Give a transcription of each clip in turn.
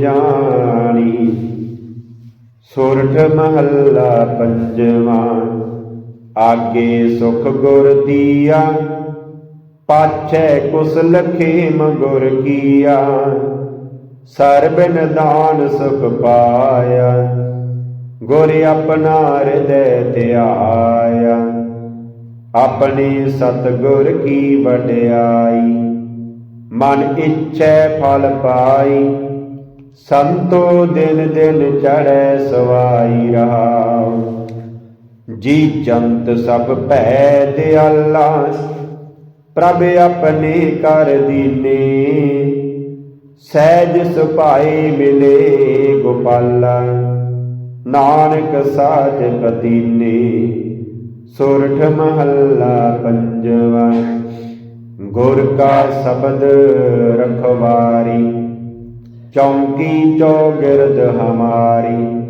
ਜਾਣੀ। ਸੁਰਠ ਮਹੱਲਾ ਪੰਜਵਾਂ। ਆਗੇ ਸੁਖ ਗੁਰ ਦੀਆ। ਪਾਛੈ ਕੁਸ ਲਖੇਮ ਗੁਰ ਕੀਆ। ਸਰਬ ਨਿਦਾਨ ਸੁਖ ਪਾਇਆ। ਗੁਰ ਆਪਣਾ ਹਿਰਦੈ ਧਿਆਇਆ। ਆਪਣੇ ਸਤਿਗੁਰ ਕੀ ਵਡਿਆਈ। ਮਨ ਇੱਛੈ ਫਲ ਪਾਈ। ਸੰਤੋ ਦਿਨ ਦਿਨ ਚੜੈ ਸਵਾਈ ਰਹਾਉ ਜੀ ਜੰਤ ਸਭ ਭੈ ਦਿਆਲਾ, ਪ੍ਰਭ ਆਪਣੇ ਕਰ ਦੀਨੇ। ਸਹਿਜ ਸੁਭਾਏ ਮਿਲੇ ਗੋਪਾਲਾ, ਨਾਨਕ ਸਾਜ ਪਤੀਨੇ। ਸੁਰਠ ਮਹੱਲਾ ਪੰਜਵਾ, ਗੁਰ ਕਾ ਸ਼ਬਦ ਰਖਵਾਰੀ। ਚੌਂਕੀ ਚੌਗਿਰਦ ਹਮਾਰੀ।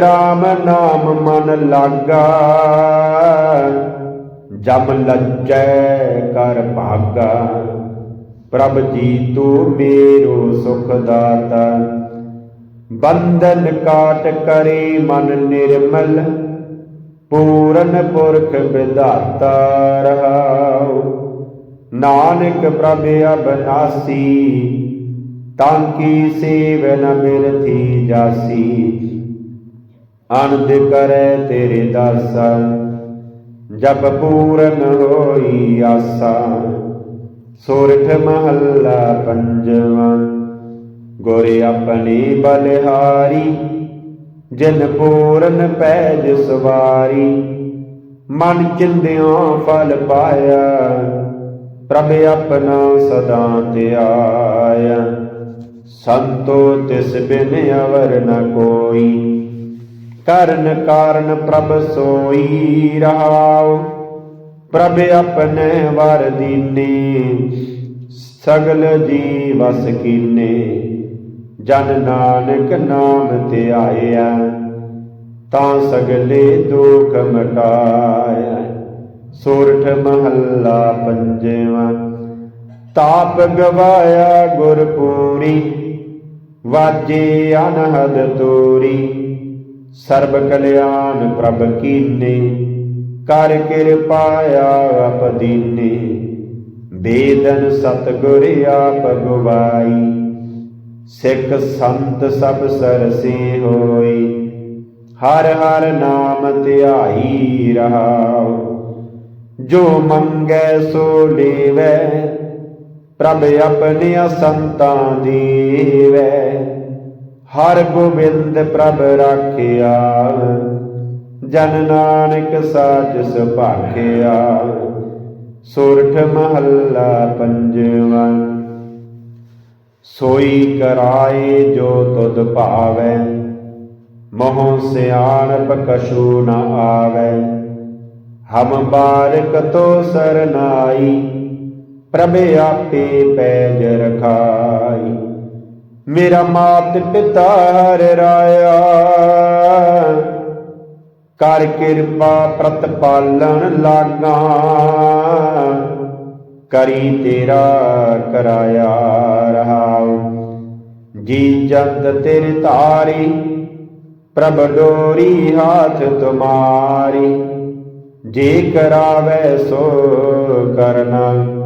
ਰਾਮ ਨਾਮ ਮਨ ਲਾਗਾ। ਜਮ ਲੱਜੈ ਕਰ ਭਾਗਾ। ਪ੍ਰਭ ਜੀ ਤੂੰ ਮੇਰੋ ਸੁਖ ਦਾਤਾ। ਬੰਧਨ ਕਾਟ ਕਰੇ ਮਨ ਨਿਰਮਲ। ਪੂਰਨ ਪੁਰਖ ਵਿਦਾਤਾ ਰਹਾਉ। ਨਾਨਕ ਪ੍ਰਭ ਅਬਨਾਸੀ। ਤਾਂ ਕੀ ਸੇਵਨ ਨ ਬਿਰਥੀ ਜਾਸੀ? ਆਨੰਦ ਕਰੈ ਤੇਰੇ ਦਾਸਾ, ਜਪ ਪੂਰਨ ਹੋਈ ਆਸਾ। ਸੋਰਠ ਮਹੱਲਾ ਪੰਜਵਾਂ, ਗੁਰ ਆਪਣੀ ਬਲਿਹਾਰੀ, ਜਿਨ ਪੂਰਨ ਪੈਜ ਸਵਾਰੀ। ਮਨ ਚਿੰਦਿਆਂ ਫਲ ਪਾਇਆ, ਪ੍ਰਭ ਆਪਣਾ ਸਦਾ ਧਿਆਇਆ। ਸੰਤੋ ਤਿਸ ਬਿਨ ਅਵਰ ਨ ਕੋਈ। ਕਰਨ ਕਾਰਨ ਪ੍ਰਭ ਸੋਈ ਰਹਾਉ। ਪ੍ਰਭ ਆਪਣੇ ਵਰ ਦੀਨੇ, ਸਗਲ ਜੀ ਵਸ ਕੀਨੇ। ਜਨ ਨਾਨਕ ਨਾਮ ਤੇ ਆਇਆ, ਤਾਂ ਸਗਲੇ ਦੁਖ ਮਟਾਇਆ। ਸੋਰਠ ਮਹੱਲਾ ਪੰਜਵਾਂ, ਤਾਪ ਗਵਾਇਆ ਗੁਰਪੂਰੀ। ਵਾਜੇ ਅਨਹਦ ਤੋਰੀ। ਸਰਬ ਕਲਿਆਣ ਪ੍ਰਭ ਕੀਨੇ, ਕਰ ਕਿਰਪਾਇਆ ਆਪਦੀਨੇ ਬੇਦਨ ਸਤਗੁਰ ਆਪ ਗਵਾਈ, ਸਿੱਖ ਸੰਤ ਸਭ ਸਰਸੇ ਹੋਈ। ਹਰ ਹਰ ਨਾਮ ਧਿਆਈ ਰਹਾਉ, ਜੋ ਮੰਗੈ ਸੋ ਲੇਵੈ ਪ੍ਰਭ ਆਪਣੀਆਂ ਸੰਤਾਂ ਦੀਵੈ ਹਰ ਗੋਬਿੰਦ ਪ੍ਰਭ ਰਾਖਿਆ। ਜਨ ਨਾਨਕ ਸਾਚ ਸੁਭਾਖਿਆ ਸੁਰਠ ਮਹੱਲਾ ਪੰਜਵਾਂ। ਸੋਈ ਕਰਾਏ ਜੋ ਤੁਧ ਭਾਵੈ। ਮੋਹ ਸਿਆਣਪ ਕਛੂ ਨ ਆਵੈ। ਹਮ ਬਾਰਕ ਤੋ ਸਰਨਾਈ ਪ੍ਰਭ ਆਪੇ ਪੈਜ ਰਖਾਈ। ਮੇਰਾ ਮਾਤ ਪਿਤਾ ਹਰ ਰਾਇਆ। ਕਰ ਕਿਰਪਾ ਪ੍ਰਤਪਾਲਣ ਲਾਗਾ। ਕਰੀ ਤੇਰਾ ਕਰਾਇਆ ਰਹਾਉ। ਜੀ ਜੰਤ ਤੇਰੇ ਧਾਰੀ, ਪ੍ਰਭ ਡੋਰੀ ਹਾਥ ਤੁਮਾਰੀ। ਜੇ ਕਰਾਵੇ ਸੋ ਕਰਨਾ।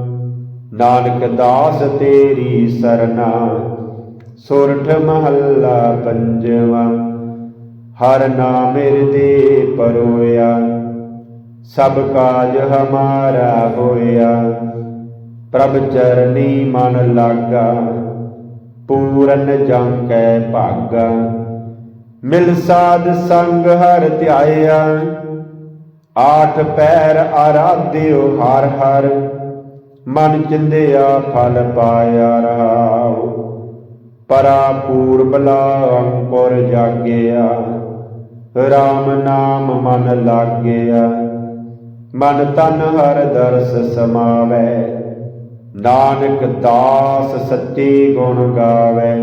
ਨਾਨਕ ਦਾਸ ਤੇਰੀ ਸਰਨਾ, ਸੁਰਠ ਮਹੱਲਾ ਪੰਜਵਾ, ਹਰ ਨਾਮ ਹਿਰਦੇ ਪਰੋਇਆ, ਸਭ ਕਾਜ ਹਮਾਰਾ ਹੋਇਆ, ਪ੍ਰਭ ਚਰਨੀ ਮਨ ਲਾਗਾ, ਪੂਰਨ ਜੰ ਕੈ ਭਾਗਾ, ਮਿਲ ਸਾਧ ਸੰਗ ਹਰ ਧਿਆਇਆ, ਆਠ ਪੈਰ ਆਰਾਧਿਓ ਹਰ ਹਰ ਮਨ ਚਿੰਦਿਆ ਫਲ ਪਾਇਆ ਰਹਾਉ ਪਰਾ ਪੂਰਬਲਾ ਅੰਕੁਰ ਜਾਗਿਆ RAM ਨਾਮ ਮਨ ਲਾਗਿਆ। ਮਨ ਤਨ ਹਰ ਦਰਸ ਸਮਾਵੈ, ਨਾਨਕ ਦਾਸ ਸੱਚੇ ਗੁਣ ਗਾਵੇ।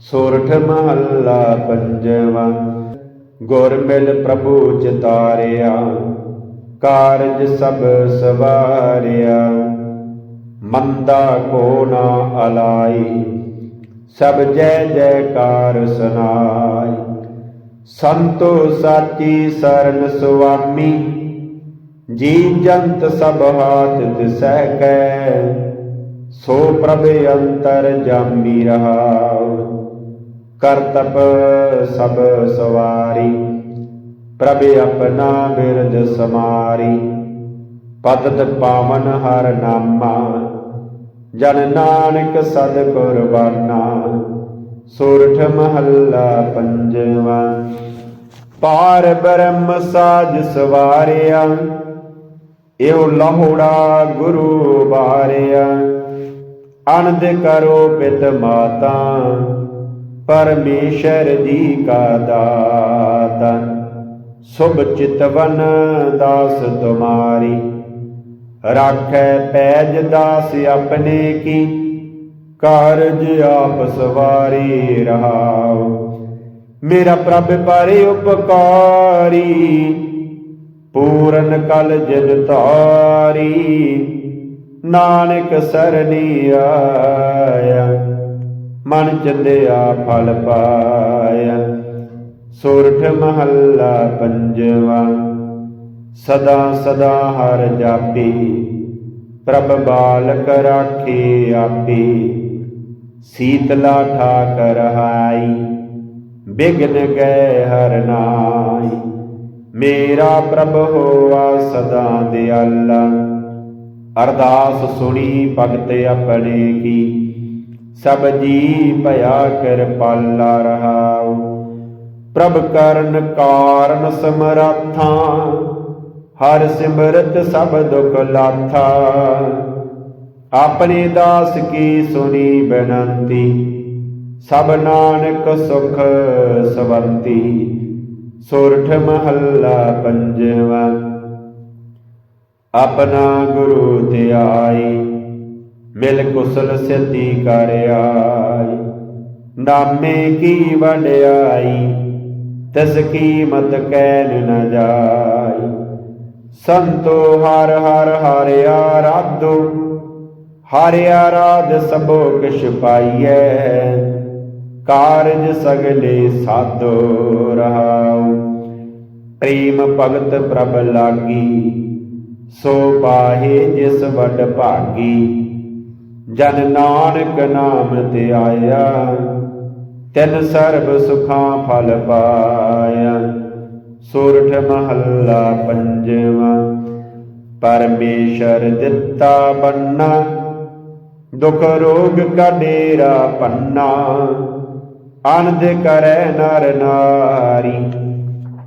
ਸੁਰਠ ਮਹੱਲਾ ਪੰਜਵਾ, ਗੁਰ ਮਿਲ ਪ੍ਰਭੂ ਚਿਤਾਰਿਆ ਕਾਰਜ ਸਭ ਸਵਾਰਿਆ। ਮੰਦਾ ਕੋ ਨਾ ਅਲਾਈ, ਸਭ ਜੈ ਜੈਕਾਰ ਸੁਨਾਈ। ਸੰਤੋ ਸਾਚੀ ਸਰਨ ਸੁਆਮੀ ਜੀ ਜੰਤ ਸਭ ਹਾਥ ਤਿਸੈ ਕੈ, ਸੋ ਪ੍ਰਭ ਅੰਤਰ ਜਾਮੀ ਰਹਾਉ। ਕਰਤਪ ਸਭ ਸਵਾਰੀ ਪ੍ਰਭ ਆਪਣਾ ਬਿਰਦ ਸਮਾਰੀ। ਪਤਤ ਪਾਵਨ ਹਰ ਨਾਮਾ, ਜਨ ਨਾਨਕ ਸਦ ਕੁਰਬਾਨਾ। ਸੋਰਠ ਮਹੱਲਾ ਪੰਜਵਾ, ਪਾਰ ਬ੍ਰਹਮ ਸਾਜ ਸਵਾਰਿਆ। ਇਹੋ ਲਹੋੜਾ ਗੁਰੂ ਬਾਰਿਆ। ਅਨੰਦ ਕਰੋ ਪਿਤ ਮਾਤਾ, ਪਰਮੇਸ਼ਰ ਜੀ ਕਾ ਦਾਤਾ। ਸੁਭ ਚਿਤਵਨ ਦਾਸ ਤੁਮਾਰੀ। ਰਾਖੈ ਪੈਜ ਦਾਸ ਆਪਣੇ ਕੀ, ਕਾਰਜ ਆਪ ਸਵਾਰੀ ਰਹਾਉ। ਮੇਰਾ ਪ੍ਰਭ ਪਰਿ ਉਪਕਾਰੀ, ਪੂਰਨ ਕਲ ਜਿਨ ਧਾਰੀ। ਨਾਨਕ ਸਰਨੀ ਆਇਆ, ਮਨ ਚੰਦਿਆ ਫਲ ਪਾਇਆ। ਸੋਰਠ ਮਹੱਲਾ ਪੰਜਵਾ, ਸਦਾ ਸਦਾ ਹਰ ਜਾਪੀ, ਪ੍ਰਭ ਬਾਲਕ ਰਾਖੇ ਆਪੇ, ਸੀਤਲਾ ਠਾਕਰ ਹਾਈ, ਬਿਗਨ ਗਏ ਹਰ ਨਾਈ ਮੇਰਾ ਪ੍ਰਭ ਹੋਆ ਸਦਾ ਦਿਆਲਾ, ਅਰਦਾਸ ਸੁਣੀ ਭਗਤ ਆਪਣੇ ਕੀ, ਸਭ ਜੀ ਭਇਆ ਕਿਰਪਾਲਾ ਰਹਾਉ। ਪ੍ਰਭ ਕਰਨ ਕਾਰਨ ਸਮਰੱਥਾ, ਹਰ ਸਿਮਰਤ ਸਭ ਦੁਖ ਲਾਥਾ। ਆਪਣੇ ਦਾਸ ਕੀ ਸੁਣੀ ਬੇਨੰਤੀ, ਸਭ ਨਾਨਕ ਸੁਖ ਸਵੰਤੀ। ਸੁਰਠ ਮਹੱਲਾ ਪੰਜਵਾ, ਆਪਣਾ ਗੁਰੂ ਧਿਆਈ ਮਿਲ ਕੁਸਲ ਸਿੱਧੀ ਕਰ ਆਈ। ਨਾਮੇ ਕੀ ਵਡਿਆਈ ਤਿਸ ਕੀਮਤ ਕਹਿਨ ਨ ਜਾਈ। ਸੰਤੋ ਹਰ ਹਰ ਹਰਿ ਰਾਧੋ ਹਰਿ ਰਾਧ ਸਭੋ ਕਿਛ ਪਾਈਐ। ਕਾਰਜ ਸਗਲੇ ਸਾਧੋ ਰਹਾਉ। ਪ੍ਰੇਮ ਭਗਤ ਪ੍ਰਭ ਲਾਗੀ, ਸੋ ਪਾਹੇ ਜਿਸ ਵੱਡ ਭਾਗੀ। ਜਨ ਨਾਨਕ ਨਾਮ ਤੇ ਆਇਆ ਤਿਨ ਸਰਬ ਸੁਖਾਂ ਫਲ ਪਾਇਆ। ਸੋਰਠ ਮਹੱਲਾ ਪੰਜਵਾ, ਪਰਮੇਸ਼ਰ ਦਿੱਤਾ ਬੰਨਾ, ਦੁਖ ਰੋਗ ਕਾ ਡੇਰਾ ਪੰਨਾ। ਆਨੰਦ ਕਰੈ ਨਰ ਨਾਰੀ,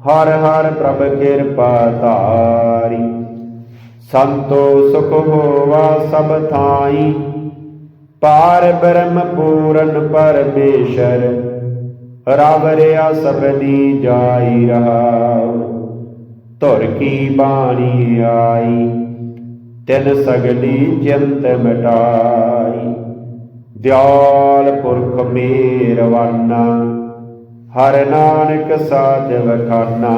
ਹਰ ਹਰ ਪ੍ਰਭ ਕਿਰਪਾ ਧਾਰੀ। ਸੰਤੋ ਸੁਖ ਹੋਵਾ ਸਭ ਥਾਈ ਪਾਰ ਬ੍ਰਹਮ ਪੂਰਨ ਪਰਮੇਸ਼ਰ, ਰਵ ਰਿਆ ਸਬਦੀ ਜਾਈ ਰਹਾ। ਧੁਰ ਕੀ ਬਾਣੀ ਆਈ ਤਿਨ ਸਗਲੀ ਚਿੰਤ ਮਿਟਾਈ। ਦਿਆਲ ਪੁਰਖ ਮੇਰਵਾਨਾ, ਹਰ ਨਾਨਕ ਸਾਧ ਵਖਾਨਾ।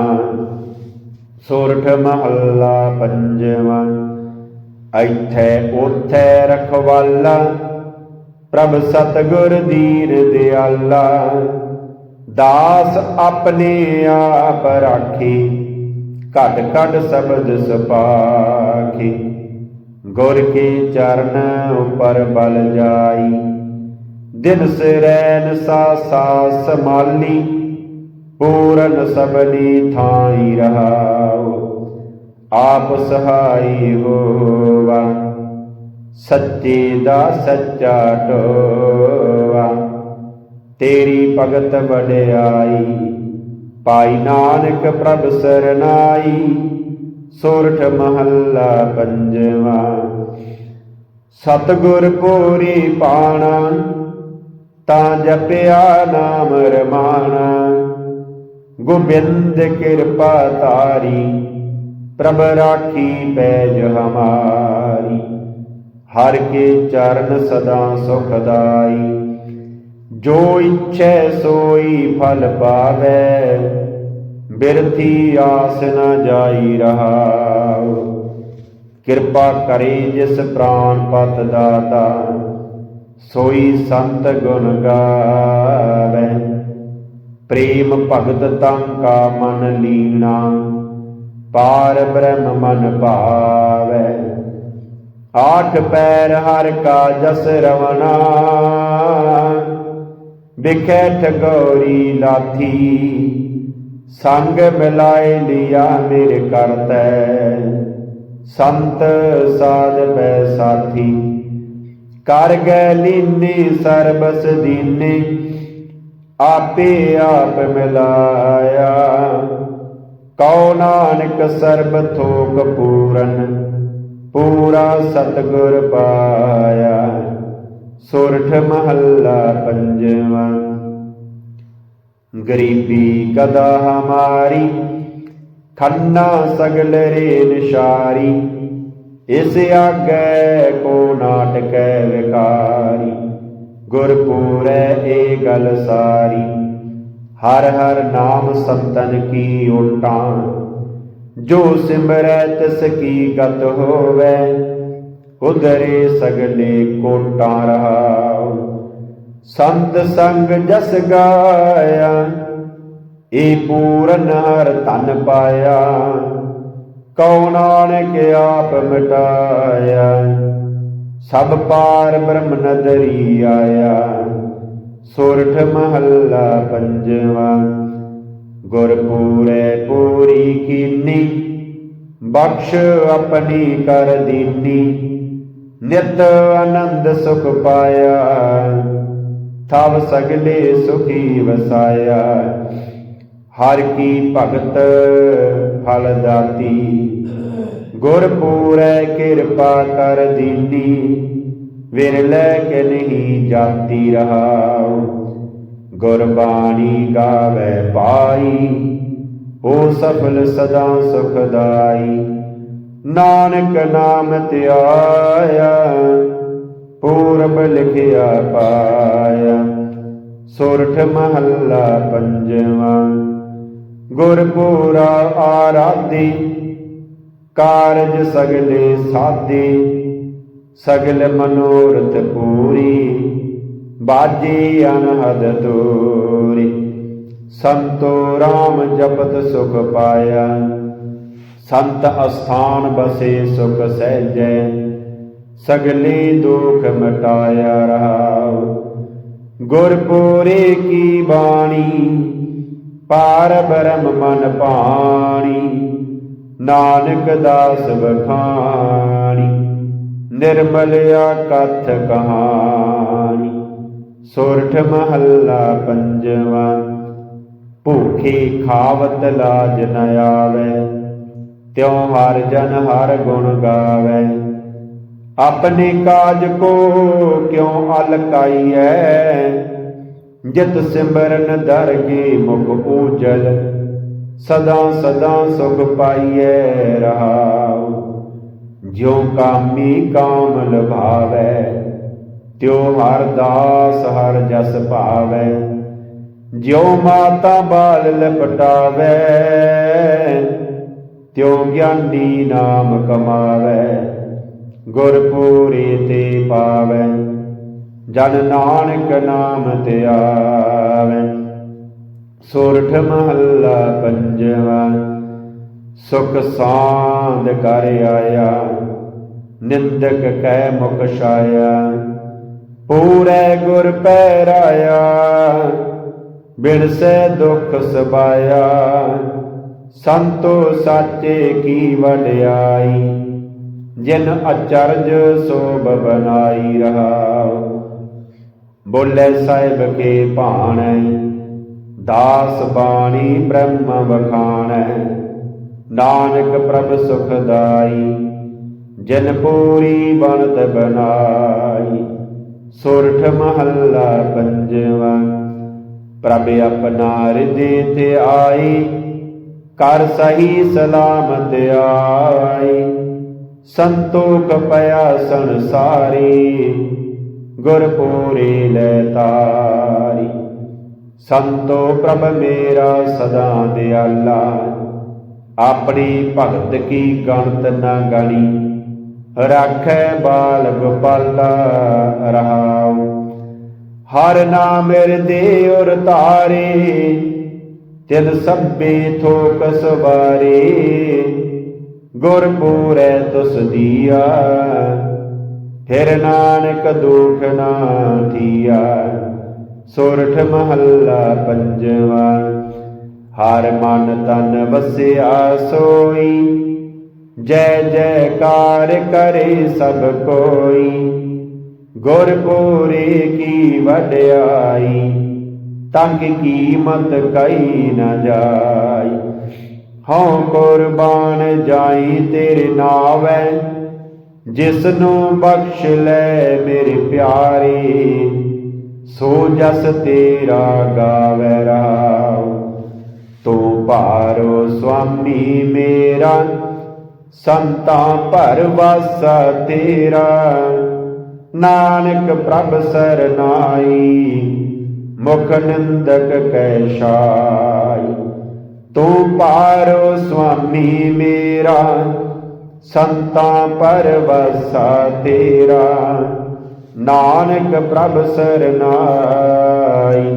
ਸੋਰਠ ਮਹੱਲਾ ਪੰਜਵਾਂ, ਐਥੈ ਉਥੈ ਰਖਵਾਲਾ ਪ੍ਰਭ ਸਤਗੁਰ ਦੀਨ ਦਿਆਲਾ ਦਾਸ ਆਪਣੇ ਆਪ ਰਾਖੀ, ਘਟ ਘਟ ਸਬਦ ਸਪਾਖੀ। ਗੁਰ ਕੇ ਚਰਨ ਉਪਰ ਬਲ ਜਾਈ, ਦਿਨ ਸਿਰੈਨ ਸਾ ਸਾ ਸਮਾਲੀ, ਪੂਰਨ ਸਬਨੀ ਥਾਈ ਰਹਾਉ ਆਪ ਸਹਾਈ ਹੋਵਾ। ਸੱਚੇ ਦਾ ਸੱਚਾ ਟੋਵਾ ਤੇਰੀ ਭਗਤ ਵਡਿਆਈ ਪਾਈ ਨਾਨਕ ਪ੍ਰਭ ਸਰਨਾਈ, ਸੋਰਠ ਮਹੱਲਾ ਪੰਜਵਾ। ਸਤਗੁਰ ਪੂਰੀ ਪਾਣਾ, ਤਾਂ ਜਪਿਆ ਨਾਮ ਰਮਾਣਾ। ਗੋਬਿੰਦ ਕਿਰਪਾ ਤਾਰੀ ਪ੍ਰਭ ਰਾਖੀ ਪੈਜ ਹਮਾਰੀ। ਹਰ ਕੇ ਚਰਨ ਸਦਾ ਸੁਖਦਾਈ ਜੋ ਇੱਛੈ ਸੋਈ ਫਲ ਪਾਵੇ, ਬਿਰਥੀ ਆਸ ਨ ਜਾਈ ਰਹਾਉ। ਕਿਰਪਾ ਕਰੇ ਜਿਸ ਪ੍ਰਾਨ ਪਤ ਦਾਤਾ, ਸੋਈ ਸੰਤ ਗੁਣ ਗਾਵੇ। ਪ੍ਰੇਮ ਭਗਤ ਤੰ ਕਾ ਮਨ ਲੀਨਾ, ਪਾਰ ਬ੍ਰਹਮ ਮਨ ਭਾਵੇ। ਆਠ ਪੈਰ ਹਰ ਕਾ ਜਸ ਰਵਣਾ। ਵਿਖੇ ਠਗੋਰੀ ਲਾਥੀ, ਸੰਗ ਮਿਲਾਏ ਲਿਆ ਮੇਰੇ ਕਰਤੈ। ਸੰਤ ਸਾਧ ਬੈ ਸਾਥੀ, ਕਰ ਗੈ ਲੀਨੀ ਸਰਬਸ ਦੀਨੇ, ਆਪੇ ਆਪ ਮਿਲਾਇਆ। ਕਉ ਨਾਨਕ ਸਰਬ ਥੋਕ ਪੂਰਨ ਪੂਰਾ ਸਤਗੁਰ ਪਾਇਆ। ਸੁਰਠ ਮਹੱਲਾ ਪੰਜਵਾਂ। ਗਰੀਬੀ ਕਦਾ ਹਮਾਰੀ, ਖੰਨਾ ਸਗਲ ਰੇ ਨਿਸ਼ਾਰੀ। ਇਸ ਆਗੇ ਕੋ ਨਾਟਕੈ ਵਿਕਾਰੀ। ਗੁਰਪੂਰੈ ਏ ਗਲ ਸਾਰੀ। ਹਰ ਹਰ ਨਾਮ ਸੰਤਨ ਕੀ ਉਲਟਾਂ ਜੋ ਸਿਮਰੈ ਤਿਸ ਕੀ ਗਤ ਹੋਵੇ ਉਦਰੇ ਸਗਲੇ ਕੋਟਾਂ ਰਹਾਉ। ਸੰਤ ਸੰਗ ਜਸ ਗਾਇਆ, ਏ ਪੂਰਨ ਹਰ ਧਨ ਪਾਇਆ। ਕਉ ਨਾਨਕ ਆਪ ਮਿਟਾਇਆ, ਸਭ ਪਾਰ ਬ੍ਰਹਮ ਨਦਰੀ ਆਇਆ। ਸੁਰਠ ਮਹੱਲਾ ਪੰਜਵਾ ਗੁਰ ਪੂਰੇ ਪੂਰੀ ਕੀਨੀ, ਬਖਸ਼ ਆਪਣੀ ਕਰ ਦੀਨੀ। ਨਿਤ ਆਨੰਦ ਸੁਖ ਪਾਇਆ, ਥਵ ਸਗਲੇ ਸੁਖੀ ਵਸਾਇਆ। ਹਰ ਕੀ ਭਗਤ ਫਲ ਦਾਤੀ ਗੁਰ ਪੂਰੈ ਕਿਰਪਾ ਕਰ ਦੀਨੀ। ਵਿਰਲੇ ਕੇ ਨਹੀਂ ਜਾਤੀ ਰਹਾਉ। ਗੁਰਬਾਣੀ ਗਾਵੇ ਪਾਈ, ਹੋ ਸਫਲ ਸਦਾ ਸੁਖਦਾਈ ਨਾਨਕ ਨਾਮ ਧਿਆਇਆ ਪੂਰਬ ਲਿਖਿਆ ਪਾਇਆ। ਸੁਰਠ ਮਹੱਲਾ ਪੰਜਵਾਂ, ਗੁਰਪੂਰਾ ਆਰਾਧੀ। ਕਾਰਜ ਸਗਲੇ ਸਾਧੇ, ਸਗਲ ਮਨੋਰਥ ਪੂਰੀ। ਬਾਜੀ ਅਨਹਦ ਤੋਰੀ ਸੰਤੋ ਰਾਮ ਜਪਤ ਸੁਖ ਪਾਇਆ। ਸੰਤ ਅਸਥਾਨ ਬਸੇ ਸੁਖ ਸਹਿਜੈ। ਸਗਲੇ ਦੁਖ ਮਟਾਇਆ ਰਹਾਉ। ਗੁਰਪੂਰੇ ਕੀ ਬਾਣੀ, ਪਾਰ ਬ੍ਰਹਮ ਮਨ ਪਾਣੀ ਨਾਨਕ ਦਾਸ ਬਖਾਣੀ ਨਿਰਮਲ ਆਕਥ ਕਹਾਣੀ। ਸੋਰਠ ਮਹੱਲਾ ਪੰਜਵਾ, ਭੁਖੀ ਖਾਵਤ ਲਾਜ ਨ ਆਵੇ, ਤਿਉ ਹਰ ਜਨ ਹਰ ਗੁਣ ਗਾਵੇ। ਆਪਣੇ ਕਾਜ ਕੋ ਕਿਉ ਹੈ ਜਿਤ ਸਿਮਰਨ ਦਰਗੇ ਮੁਖ ਊਜਲ, ਸਦਾ ਸਦਾ ਸੁਖ ਪਾਈਐ ਰਹਾਉ। ਜਿਉ ਕਾਮੀ ਕਾਮ ਲਭਾਵੈ ਤਿਉ ਹਰ ਦਾਸ ਹਰ ਜਸ ਭਾਵੈ, ਜਿਉ ਮਾਤਾ ਬਾਲ ਲਪਟਾਵੈ, ਤਿਉ ਗਿਆਨੀ ਨਾਮ ਕਮਾਵੈ, ਗੁਰਪੂਰੀ ਤੇ ਪਾਵੈ, ਜਨ ਨਾਨਕ ਨਾਮ ਤੇ ਆਵੈ। ਸੋਰਠ ਮਹੱਲਾ ਪੰਜਵਾ, ਸੁਖ ਸਾਂਦ ਕਰ ਆਇਆ, ਨਿੰਦਕ ਕਹਿ ਮੁਖ ਛਾਇਆ। ਪੂਰੇ ਗੁਰ ਪੈਰਾਇਆ ਬਿਨਸੇ ਦੁਖ ਸਬਾਇਆ। ਸੰਤੋ ਸਾਚੇ ਕੀ ਵਡਿਆਈ, ਜਿਨ ਅਚਰਜ ਸੋਭ ਬਨਾਈ ਰਹਾ ਬੋਲੇ ਸਾਹਿਬ ਕੇ ਭਾਣੈ, ਦਾਸ ਬਾਣੀ ਬ੍ਰਹਮ ਵਖਾਣੈ। ਨਾਨਕ ਪ੍ਰਭ ਸੁਖਦਾਈ ਜਿਨ ਪੂਰੀ ਬਣਤ ਬਨਾਈ ਸੁਰਠ ਮਹੱਲਾ ਪੰਜਵਾ ਪ੍ਰਭ ਆਪਣਾ ਹਿਰਦੇ ਤੇ ਆਈ, ਕਰ ਸਹੀ ਸਲਾਮਤ ਆਈ। ਸੰਤੋਖ ਪਿਆ ਸੰਸਾਰੀ, ਗੁਰਪੂਰੀ ਲੈ ਤਾਰੀ। ਸੰਤੋ ਪ੍ਰਭ ਮੇਰਾ ਸਦਾ ਦਿਆਲਾ, ਆਪਣੀ ਭਗਤ ਕੀ ਗਣਤ ਨਾ ਗਣੀ। ਰਾਖੈ ਬਾਲ ਗੋਪਾਲਾ ਰਹਾਉ। ਹਰ ਨਾਮ ਹਿਰਦੇ ਉਰ ਤਾਰੇ ਤਿਨ ਸਭੇ ਥੋਕ ਸਵਾਰੇ। ਗੁਰ ਪੂਰੈ ਤੁਸ ਦੀਆ, ਫਿਰ ਨਾਨਕ ਦੁਖ ਨਾ ਥੀਆ। ਸੋਰਠ ਮਹੱਲਾ ਪੰਜਵਾ, ਹਰ ਮਨ ਤਨ ਵਸਿਆ ਸੋਈ। ਜੈ ਜੈਕਾਰ ਕਰੇ ਸਭ ਕੋਈ। ਗੁਰ ਪੂਰੇ ਕੀ ਵਡਿਆਈ ਤੰਗ ਕੀਮਤ ਕਈ ਨ ਜਾਈ। ਹਉ ਕੁਰਬਾਨ ਜਾਈ ਤੇਰੇ ਨਾਵੈ ਜਿਸ ਨੂੰ ਬਖਸ਼ ਲੈ ਮੇਰੇ ਪਿਆਰੇ, ਸੋ ਜਸ ਤੇਰਾ ਗਾਵੈ ਰਾਉ ਤੂੰ ਭਾਰੋ ਸੁਆਮੀ ਮੇਰਾ ਸੰਤਾਂ ਭਰਵਾਸਾ ਤੇਰਾ। ਨਾਨਕ ਪ੍ਰਭ ਸਰਨਾਈ, ਮੁਖ ਨਿੰਦਕ ਕੈ ਛਾਈ। ਤੂੰ ਪਾਰੋ ਸੁਆਮੀ ਮੇਰਾ, ਸੰਤਾਂ ਪਰ ਪਰਵਸਾ ਤੇਰਾ। ਨਾਨਕ ਪ੍ਰਭ ਸਰਨਾਈ,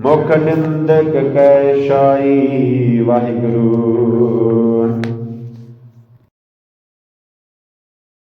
ਮੁਖ ਨਿੰਦਕ ਕੈ ਛਾਈ। ਵਾਹਿਗੁਰੂ।